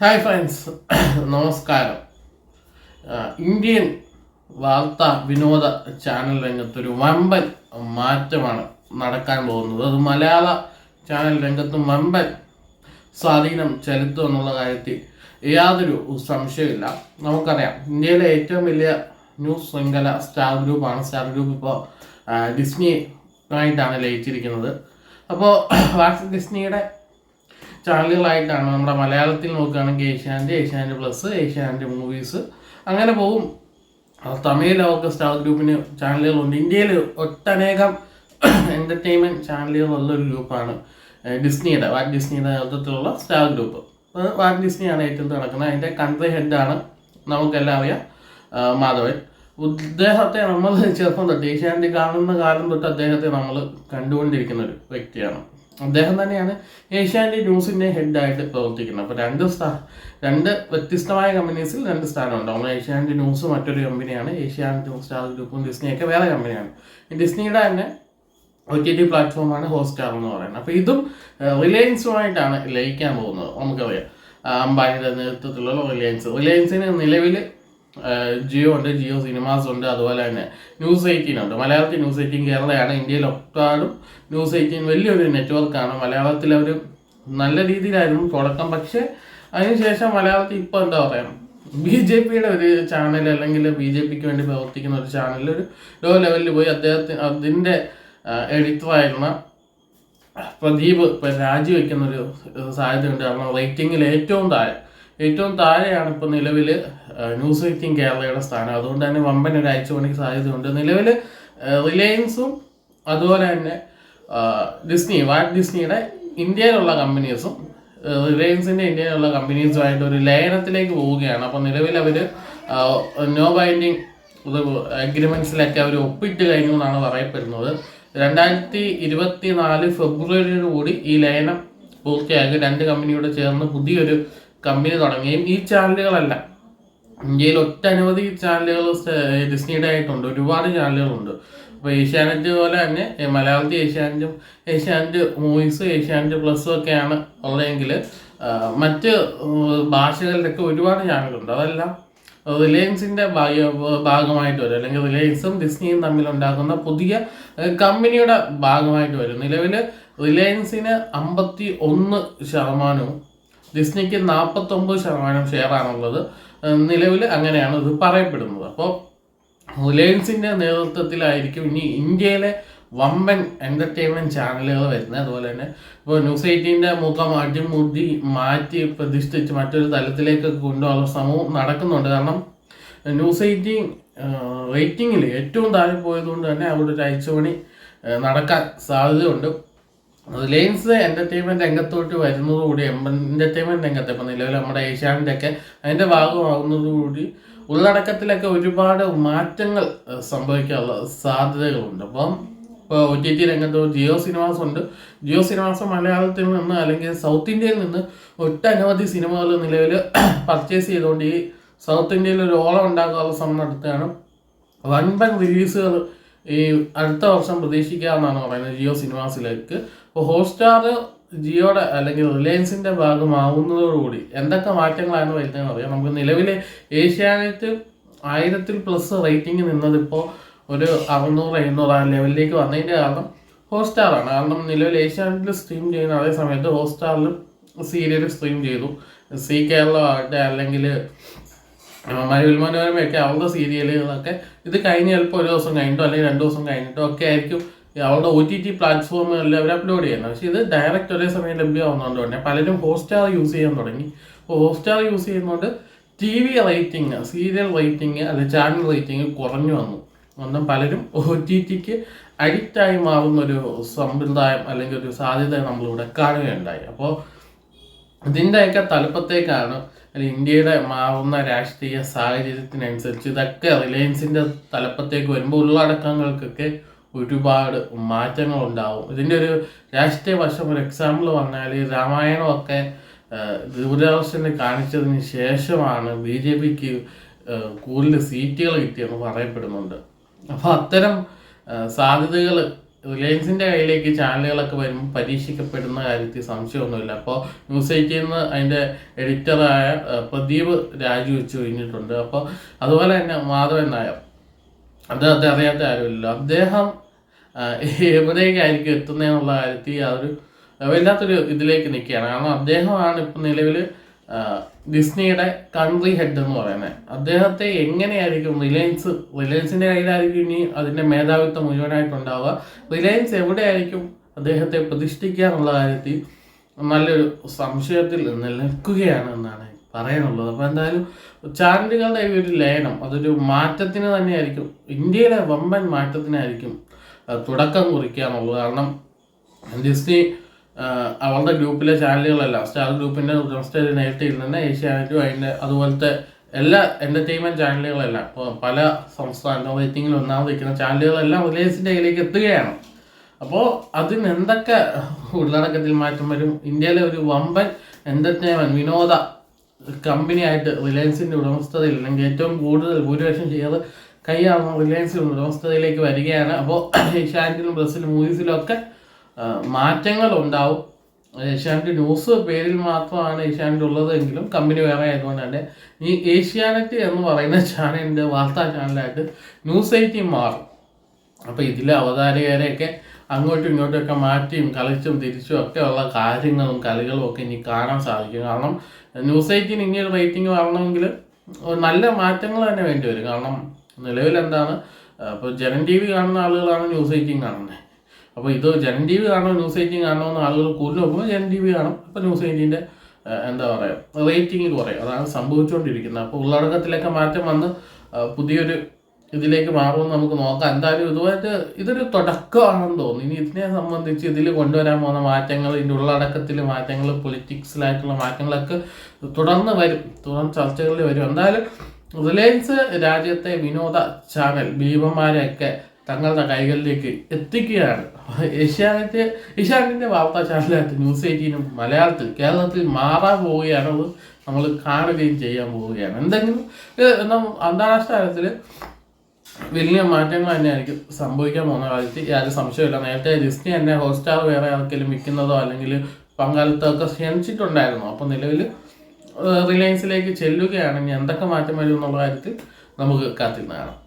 Hi friends നമസ്കാരം. Indian വാർത്താ വിനോദ ചാനൽ രംഗത്തൊരു വമ്പൻ മാറ്റമാണ് നടക്കാൻ പോകുന്നത്. അത് മലയാള ചാനൽ രംഗത്തും വമ്പൻ സ്വാധീനം ചെലുത്തും എന്നുള്ള കാര്യത്തിൽ യാതൊരു സംശയമില്ല നമുക്കറിയാം ഇന്ത്യയിലെ ഏറ്റവും വലിയ ന്യൂസ് ശൃംഖല സ്റ്റാർ ഗ്രൂപ്പാണ്. സ്റ്റാർ ഗ്രൂപ്പ് ഇപ്പോൾ ഡിസ്നി ആയിട്ടാണ് ലയിച്ചിരിക്കുന്നത്. അപ്പോൾ വാട്സ് ഡിസ്നിയുടെ ചാനലുകളായിട്ടാണ് നമ്മുടെ മലയാളത്തിൽ നോക്കുകയാണെങ്കിൽ ഏഷ്യാന്റെ ഏഷ്യാന്റെ പ്ലസ് ഏഷ്യാന്റെ മൂവീസ് അങ്ങനെ പോകും തമിഴിൽ തമിഴിലൊക്കെ സ്റ്റാർ ഗ്രൂപ്പിന് ചാനലുകളുണ്ട്. ഇന്ത്യയിൽ ഒട്ടനേകം എന്റർടൈൻമെന്റ് ചാനലുകളുള്ള ഒരു ഗ്രൂപ്പാണ് ഡിസ്നിയുടെ വാറ്റ് ഡിസ്നിയുടെ നേതൃത്വത്തിലുള്ള സ്റ്റാർ ഗ്രൂപ്പ്. വാറ്റ് ഡിസ്നിയാണ് ഏറ്റവും നടക്കുന്നത്. അതിന്റെ കൺട്രി ഹെഡാണ് നമുക്കെല്ലാം അറിയാം മാധവൻ. അദ്ദേഹത്തെ നമ്മൾ ചെറുപ്പം തൊട്ട് ഏഷ്യാനെറ്റ് കാണുന്ന കാലം തൊട്ട് അദ്ദേഹത്തെ നമ്മൾ കണ്ടുകൊണ്ടിരിക്കുന്ന ഒരു വ്യക്തിയാണ്. അദ്ദേഹം തന്നെയാണ് ഏഷ്യാനെറ്റ് ന്യൂസിന്റെ ഹെഡായിട്ട് പ്രവർത്തിക്കുന്നത്. അപ്പോൾ രണ്ട് സ്ഥാ രണ്ട് വ്യത്യസ്തമായ കമ്പനീസിൽ രണ്ട് സ്ഥാനമുണ്ട്. ഒന്ന് ഏഷ്യാനെറ്റ് ന്യൂസ് മറ്റൊരു കമ്പനിയാണ് ഏഷ്യാനെറ്റ് സ്റ്റാർ ഗ്രൂപ്പും ഡിസ്നിയൊക്കെ വേറെ കമ്പനിയാണ് ഡിസ്നിയുടെ തന്നെ ഒ ടി ടി പ്ലാറ്റ്ഫോമാണ് ഹോസ്റ്റാർ എന്ന് പറയുന്നത്. അപ്പോൾ ഇതും റിലയൻസുമായിട്ടാണ് ലയിക്കാൻ പോകുന്നത്. നമുക്കറിയാം. അംബാനിയുടെ നേതൃത്വത്തിലുള്ള റിലയൻസ് റിലയൻസിന് നിലവിൽ ജിയോ ഉണ്ട് ജിയോ സിനിമാസ് ഉണ്ട് അതുപോലെ തന്നെ ന്യൂസ് എയ്റ്റീൻ ഉണ്ട്. മലയാളത്തിൽ ന്യൂസ് എയ്റ്റീൻ കേരളയാണ് ഇന്ത്യയിൽ ഒട്ടാടും ന്യൂസ് എയ്റ്റീൻ വലിയൊരു നെറ്റ്വർക്കാണ്. മലയാളത്തിൽ അവർ നല്ല രീതിയിലായിരുന്നു തുടക്കം പക്ഷേ അതിനുശേഷം മലയാളത്തിൽ ഇപ്പോൾ എന്താ പറയുക ബി ജെ പിയുടെ ഒരു ചാനൽ അല്ലെങ്കിൽ ബി ജെ പിക്ക് വേണ്ടി പ്രവർത്തിക്കുന്ന ഒരു ചാനൽ ഒരു ലോ ലെവലിൽ പോയി അദ്ദേഹത്തിന് അതിന്റെ എഡിറ്ററായിരുന്ന പ്രദീപ് ഇപ്പം രാജിവെക്കുന്നൊരു സാധ്യതയുണ്ട്. കാരണം റേറ്റിങ്ങിൽ ഏറ്റവും താഴെ ഏറ്റവും താഴെയാണ് ഇപ്പോൾ നിലവിൽ ന്യൂസ് എയ്റ്റീൻ കേരളയുടെ സ്ഥാനം. അതുകൊണ്ട് തന്നെ വമ്പൻ ഒരു അയച്ചുപണിക്ക് സാധ്യതയുണ്ട്. നിലവിൽ റിലയൻസും അതുപോലെ തന്നെ ഡിസ്നി വാട്ട് ഡിസ്നിയുടെ ഇന്ത്യയിലുള്ള കമ്പനീസും റിലയൻസിന്റെ ഇന്ത്യയിലുള്ള കമ്പനീസുമായിട്ട് ഒരു ലയനത്തിലേക്ക് പോവുകയാണ്. അപ്പോൾ നിലവിൽ അവർ നോ ബൈൻഡിങ് അഗ്രിമെൻസിലൊക്കെ അവർ ഒപ്പിട്ട് കഴിഞ്ഞു എന്നാണ് പറയപ്പെടുന്നത്. രണ്ടായിരത്തി ഇരുപത്തി നാല് ഫെബ്രുവരിയോടുകൂടി ഈ ലയനം പൂർത്തിയാക്കി. രണ്ട് കമ്പനിയോട് ചേർന്ന് പുതിയൊരു കമ്പനി തുടങ്ങുകയും ഈ ചാനലുകളല്ല. ഇന്ത്യയിൽ ഒട്ടനവധി ചാനലുകൾ ഡിസ്നിയുടെ ആയിട്ടുണ്ട് ഒരുപാട് ചാനലുകളുണ്ട്. അപ്പോൾ ഏഷ്യാനെറ്റ് പോലെ തന്നെ മലയാളത്തിൽ ഏഷ്യാനെറ്റും ഏഷ്യാനെറ്റ് മൂവീസ് ഏഷ്യാനെറ്റ് പ്ലസും ഒക്കെയാണ് ഉള്ളതെങ്കിൽ മറ്റ് ഭാഷകളിലൊക്കെ ഒരുപാട് ചാനലുണ്ട് അതെല്ലാം റിലയൻസിന്റെ ഭാഗമായിട്ട് വരും. അല്ലെങ്കിൽ റിലയൻസും ഡിസ്നിയും തമ്മിൽ ഉണ്ടാക്കുന്ന പുതിയ കമ്പനിയുടെ ഭാഗമായിട്ട് വരും. നിലവിൽ റിലയൻസിന് അമ്പത്തി ഒന്ന് ശതമാനവും ഡിസ്നിക്ക് നാൽപ്പത്തൊമ്പത് ശതമാനം ഷെയറാണുള്ളത് നിലവിൽ അങ്ങനെയാണ് ഇത് പറയപ്പെടുന്നത്. അപ്പോൾ റിലയൻസിന്റെ നേതൃത്വത്തിലായിരിക്കും ഇനി ഇന്ത്യയിലെ വമ്പൻ എന്റർടൈൻമെന്റ് ചാനലുകൾ വരുന്നത്. അതുപോലെ തന്നെ ഇപ്പോൾ ന്യൂസ് എയ്റ്റീന്റെ മുഖം അടിമുടി മാറ്റി പ്രതിഷ്ഠിച്ച് മറ്റൊരു തലത്തിലേക്ക് കൊണ്ടുപോകാനുള്ള ശ്രമവും നടക്കുന്നുണ്ട്. കാരണം ന്യൂസ് എയ്റ്റീൻ റേറ്റിങ്ങിൽ ഏറ്റവും താഴെ പോയതുകൊണ്ട് തന്നെ അവിടെ ഒരു അയച്ചുപണി നടക്കാൻ സാധ്യതയുണ്ട്. റിലയൻസ് എന്റർടൈൻമെന്റ് രംഗത്തോട്ട് വരുന്നതോടുകൂടി എന്റർടൈൻമെന്റ് രംഗത്ത് ഇപ്പം നിലവിൽ നമ്മുടെ ഏഷ്യാനെറ്റ് ഒക്കെ അതിന്റെ ഭാഗമാകുന്നതോടുകൂടി ഉള്ളടക്കത്തിലൊക്കെ ഒരുപാട് മാറ്റങ്ങൾ സംഭവിക്കാനുള്ള സാധ്യതകളുണ്ട്. അപ്പം ഇപ്പോൾ ഒ ടി ടി രംഗത്ത് ജിയോ സിനിമാസ് ഉണ്ട്. ജിയോ സിനിമാസ് മലയാളത്തിൽ നിന്ന് അല്ലെങ്കിൽ സൗത്ത് ഇന്ത്യയിൽ നിന്ന് ഒട്ടനവധി സിനിമകൾ നിലവിൽ പർച്ചേസ് ചെയ്തുകൊണ്ട് ഈ സൗത്ത് ഇന്ത്യയിൽ ഒരു ഓളം ഉണ്ടാക്കാനുള്ള ശ്രമം നടത്തുകയാണ്. വൻപൻ റിലീസുകൾ ഈ അടുത്ത വർഷം പ്രതീക്ഷിക്കാമെന്നാണ് പറയുന്നത് ജിയോ സിനിമാസിലേക്ക്. ഇപ്പോൾ ഹോട്ട്സ്റ്റാർ ജിയോയുടെ അല്ലെങ്കിൽ റിലയൻസിന്റെ ഭാഗമാവുന്നതോടുകൂടി എന്തൊക്കെ മാറ്റങ്ങളാണ് വരുന്നതെന്ന് അറിയാം. നമുക്ക് നിലവിലെ ഏഷ്യാനെറ്റ് ആയിരത്തിൽ പ്ലസ് റേറ്റിംഗ് നിന്നതിപ്പോൾ ഒരു അറുന്നൂറ് എഴുന്നൂറ് ആ ലെവലിലേക്ക് വന്നതിന്റെ കാരണം ഹോട്ട്സ്റ്റാറാണ് കാരണം നിലവിൽ ഏഷ്യാനെറ്റിൽ സ്ട്രീം ചെയ്യുന്ന അതേ സമയത്ത് ഹോട്ട്സ്റ്റാറിലും സീരിയൽ സ്ട്രീം ചെയ്തു. സി കേരള ആകട്ടെ അല്ലെങ്കിൽ മഴവിൽ മനോരമയൊക്കെ അവരുടെ സീരിയലുകളൊക്കെ ഇത് കഴിഞ്ഞ് ചിലപ്പോൾ ഒരു ദിവസം കഴിഞ്ഞിട്ടോ അല്ലെങ്കിൽ രണ്ട് ദിവസം കഴിഞ്ഞിട്ടോ ഒക്കെ ആയിരിക്കും അവരുടെ ഒ ടി ടി പ്ലാറ്റ്ഫോമുകളിൽ അവർ അപ്ലോഡ് ചെയ്യുന്നത് പക്ഷേ ഇത് ഡയറക്റ്റ് ഒരേ സമയം ലഭ്യമാവുന്നതുകൊണ്ട് തന്നെ പലരും ഹോസ്റ്റാർ യൂസ് ചെയ്യാൻ തുടങ്ങി. ഹോസ്റ്റാർ യൂസ് ചെയ്യുന്നതുകൊണ്ട് T V rating serial rating അല്ലെങ്കിൽ ചാനൽ റേറ്റിംഗ് കുറഞ്ഞു വന്നു. ഒന്നും പലരും ഒ ടി ടിക്ക് അഡിക്റ്റായി മാറുന്ന ഒരു സമ്പ്രദായം അല്ലെങ്കിൽ ഒരു സാധ്യത നമ്മളിവിടെ കാണുകയുണ്ടായി. അപ്പോൾ ഇതിന്റെയൊക്കെ തലപ്പത്തേക്കാണ് ഇന്ത്യയുടെ മാറുന്ന രാഷ്ട്രീയ സാഹചര്യത്തിനനുസരിച്ച് ഇതൊക്കെ റിലയൻസിന്റെ തലപ്പത്തേക്ക് വരുമ്പോൾ ഉള്ളടക്കങ്ങൾക്കൊക്കെ ഒരുപാട് മാറ്റങ്ങൾ ഉണ്ടാവും ഇതിന്റെ ഒരു രാഷ്ട്രീയ വശം ഒരു എക്സാമ്പിൾ പറഞ്ഞാൽ രാമായണമൊക്കെ ദൂരദർശന് കാണിച്ചതിന് ശേഷമാണ് ബി ജെ പിക്ക് കൂടുതൽ സീറ്റുകൾ കിട്ടിയെന്ന് പറയപ്പെടുന്നുണ്ട്. അപ്പോൾ അത്തരം സാധ്യതകൾ റിലയൻസിന്റെ കയ്യിലേക്ക് ചാനലുകളൊക്കെ വരുമ്പോൾ പരീക്ഷിക്കപ്പെടുന്ന കാര്യത്തിൽ സംശയമൊന്നുമില്ല. അപ്പോൾ ന്യൂസ് എയ്റ്റിൽ നിന്ന് അതിന്റെ എഡിറ്ററായ പ്രദീപ് പ്രദീപ് രാജിവെച്ച് കഴിഞ്ഞിട്ടുണ്ട് അപ്പോൾ അതുപോലെ തന്നെ മാധവൻ നായർ. അദ്ദേഹത്തെ അറിയാത്ത ആരുമില്ല അദ്ദേഹം എവിടേക്കായിരിക്കും എത്തുന്നതെന്നുള്ള കാര്യത്തിൽ അതൊരു വല്ലാത്തൊരു ഇതിലേക്ക് നിൽക്കുകയാണ്. കാരണം അദ്ദേഹമാണ് ഇപ്പം നിലവിൽ ഡിസ്നിയുടെ കൺട്രി ഹെഡ് എന്ന് പറയുന്നത്. അദ്ദേഹത്തെ എങ്ങനെയായിരിക്കും റിലയൻസ് റിലയൻസിന്റെ കയ്യിലായിരിക്കും ഇനി അതിന്റെ മേധാവിത്വം മുഴുവനായിട്ടുണ്ടാവുക? റിലയൻസ് എവിടെയായിരിക്കും അദ്ദേഹത്തെ പ്രതിഷ്ഠിക്കുക എന്നുള്ള കാര്യത്തിൽ നല്ലൊരു സംശയത്തിൽ നിൽക്കുകയാണ് എന്നാണ് പറയാനുള്ളത്. അപ്പോൾ എന്തായാലും ചാനലുകളുടെ ഒരു ലയനം അതൊരു മാറ്റത്തിന് തന്നെയായിരിക്കും. ഇന്ത്യയിലെ വമ്പൻ മാറ്റത്തിനായിരിക്കും തുടക്കം കുറിക്കുക എന്നുള്ളത്. കാരണം ഡിസ്നി അവളുടെ ഗ്രൂപ്പിലെ ചാനലുകളെല്ലാം. സ്റ്റാർ ഗ്രൂപ്പിന്റെ ഉടമസ്ഥയിൽ നേരത്തെ ഇരുന്ന ഏഷ്യാനെറ്റും അതിന്റെ അതുപോലത്തെ എല്ലാ എന്റർടൈൻമെന്റ് ചാനലുകളെല്ലാം ഇപ്പോൾ പല സംസ്ഥാന റേറ്റിങ്ങിൽ ഒന്നാമത് നിൽക്കുന്ന ചാനലുകളെല്ലാം റിലയൻസിന്റെ കയ്യിലേക്ക് എത്തുകയാണ്. അപ്പോൾ അതിന് എന്തൊക്കെ ഉള്ളടക്കത്തിൽ മാറ്റം വരും? ഇന്ത്യയിലെ ഒരു വമ്പൻ എന്റർടൈൻമെന്റ് വിനോദ കമ്പനിയായിട്ട് റിലയൻസിന്റെ ഉടമസ്ഥതയിൽ അല്ലെങ്കിൽ ഏറ്റവും കൂടുതൽ ഭൂരിപക്ഷം ചെയ്ത് കൈയാളുന്ന റിലയൻസിന്റെ ഉടമസ്ഥതയിലേക്ക് വരികയാണ്. അപ്പോൾ ഏഷ്യാനെറ്റിലും ബ്രസിലും മൂവീസിലും ഒക്കെ മാറ്റങ്ങൾ ഉണ്ടാവും ഏഷ്യാനെറ്റ് ന്യൂസ് പേരിൽ മാത്രമാണ് ഏഷ്യാനെറ്റ് ഉള്ളതെങ്കിലും കമ്പനി വേറെ ആയതുകൊണ്ട് തന്നെ ഈ ഏഷ്യാനെറ്റ് എന്ന് പറയുന്ന ചാനലിന്റെ വാർത്താ ചാനലായിട്ട് ന്യൂസ് എയ്റ്റീൻ മാറും. അപ്പോൾ ഇതിലെ അവതാരകരെയൊക്കെ അങ്ങോട്ടും ഇങ്ങോട്ടും ഒക്കെ മാറ്റിയും കളിച്ചും തിരിച്ചും ഒക്കെ ഉള്ള കാര്യങ്ങളും കളികളും ഒക്കെ ഇനി കാണാൻ സാധിക്കും. കാരണം ന്യൂസ് എയ്റ്റീൻ ഇനി ഒരു റേറ്റിംഗ് വരണമെങ്കിൽ നല്ല മാറ്റങ്ങൾ തന്നെ വേണ്ടി വരും. കാരണം നിലവിൽ എന്താണ് ഇപ്പോൾ ജനൻ ടി വി കാണുന്ന ആളുകളാണ് ന്യൂസ് എയ്റ്റീൻ കാണുന്നത്. അപ്പോൾ ഇത് ജനൻ ടി വി കാണുമോ ന്യൂസ് എയ്റ്റീൻ കാണണമെന്ന് ആളുകൾ കൂടുതൽ നോക്കുമ്പോൾ ജനൻ ടി വി കാണും. അപ്പോൾ ന്യൂസ് എയ്റ്റീന്റെ എന്താ പറയുക റേറ്റിംഗ് കുറയും. അതാണ് സംഭവിച്ചുകൊണ്ടിരിക്കുന്നത്. അപ്പോൾ ഉള്ളടക്കത്തിലൊക്കെ മാറ്റം വന്ന് പുതിയൊരു ഇതിലേക്ക് മാറുമെന്ന് നമുക്ക് നോക്കാം. എന്തായാലും ഇതുമായിട്ട് ഇതൊരു തുടക്കമാണെന്ന് തോന്നുന്നു. ഇനി ഇതിനെ സംബന്ധിച്ച് ഇതിൽ കൊണ്ടുവരാൻ പോകുന്ന മാറ്റങ്ങൾ ഇതിന്റെ ഉള്ളടക്കത്തിൽ മാറ്റങ്ങൾ പൊളിറ്റിക്സിലായിട്ടുള്ള മാറ്റങ്ങളൊക്കെ തുടർന്ന് വരും. തുടർന്ന് ചർച്ചകളിൽ വരും. എന്തായാലും റിലയൻസ് രാജ്യത്തെ വിനോദ ചാനൽ ഭീമന്മാരെയൊക്കെ തങ്ങളുടെ കൈകളിലേക്ക് എത്തിക്കുകയാണ്. ഏഷ്യാനെറ്റ് ഏഷ്യാനെറ്റിന്റെ വാർത്താ ചാനലായിട്ട് ന്യൂസ് എയ്റ്റീനും മലയാളത്തിൽ കേരളത്തിൽ മാറാൻ പോവുകയാണ്. അത് നമ്മൾ കാണുകയും ചെയ്യാൻ പോവുകയാണ്. എന്തെങ്കിലും അന്താരാഷ്ട്ര തലത്തിൽ വലിയ മാറ്റങ്ങൾ തന്നെയായിരിക്കും സംഭവിക്കാൻ പോകുന്ന കാര്യത്തിൽ യാതൊരു സംശയമില്ല നേരത്തെ ഡിസ്നി തന്നെ ഹോസ്റ്റാർ വേറെ ആർക്കെങ്കിലും വിൽക്കുന്നതോ അല്ലെങ്കിൽ പങ്കാളിത്തമൊക്കെ ക്ഷണിച്ചിട്ടുണ്ടായിരുന്നു. അപ്പോൾ നിലവിൽ റിലയൻസിലേക്ക് ചെല്ലുകയാണെങ്കിൽ എന്തൊക്കെ മാറ്റം വരും എന്നുള്ള കാര്യത്തിൽ നമുക്ക് കാത്തിരുന്ന് കാണാം.